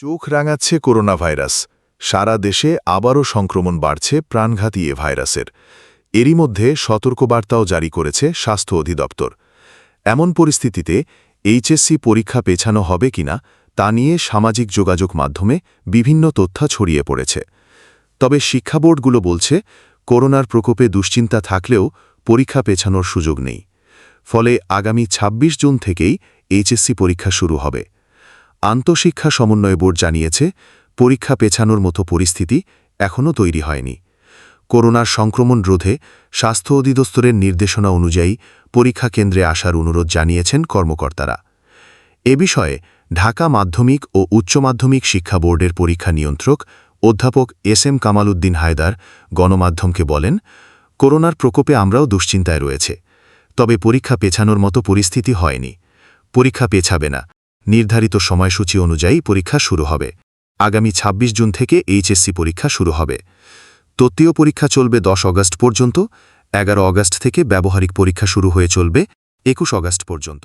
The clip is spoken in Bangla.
চোখ রাঙাচ্ছে করোনা ভাইরাস সারা দেশে আবারও সংক্রমণ বাড়ছে প্রাণঘাতী এ ভাইরাসের। এরই মধ্যে সতর্কবার্তাও জারি করেছে স্বাস্থ্য অধিদপ্তর। এমন পরিস্থিতিতে এইচএসসি পরীক্ষা পেছানো হবে কিনা তা নিয়ে সামাজিক যোগাযোগ মাধ্যমে বিভিন্ন তথ্য ছড়িয়ে পড়েছে। তবে শিক্ষা বোর্ডগুলো বলছে, করোনার প্রকোপে দুশ্চিন্তা থাকলেও পরীক্ষা পেছানোর সুযোগ নেই। ফলে আগামী ২৬ জুন থেকেই এইচএসসি পরীক্ষা শুরু হবে। আন্তঃশিক্ষা সমন্বয় বোর্ড জানিয়েছে, পরীক্ষা পেছানোর মতো পরিস্থিতি এখনও তৈরি হয়নি। করোনার সংক্রমণ রোধে স্বাস্থ্য অধিদপ্তরের নির্দেশনা অনুযায়ী পরীক্ষা কেন্দ্রে আসার অনুরোধ জানিয়েছেন কর্মকর্তারা। এ বিষয়ে ঢাকা মাধ্যমিক ও উচ্চ মাধ্যমিক শিক্ষা বোর্ডের পরীক্ষা নিয়ন্ত্রক অধ্যাপক এস এম কামাল উদ্দিন হায়দার গণমাধ্যমকে বলেন, করোনার প্রকোপে আমরাও দুশ্চিন্তায় রয়েছে। তবে পরীক্ষা পেছানোর মতো পরিস্থিতি হয়নি। পরীক্ষা পেছাবে না। নির্ধারিত সময়সূচি অনুযায়ী পরীক্ষা শুরু হবে। আগামী ২৬ জুন থেকে এইচএসসি পরীক্ষা শুরু হবে। তত্ত্বীয় পরীক্ষা চলবে দশ অগস্ট পর্যন্ত, এগারো অগস্ট থেকে ব্যবহারিক পরীক্ষা শুরু হয়ে চলবে একুশ অগস্ট পর্যন্ত।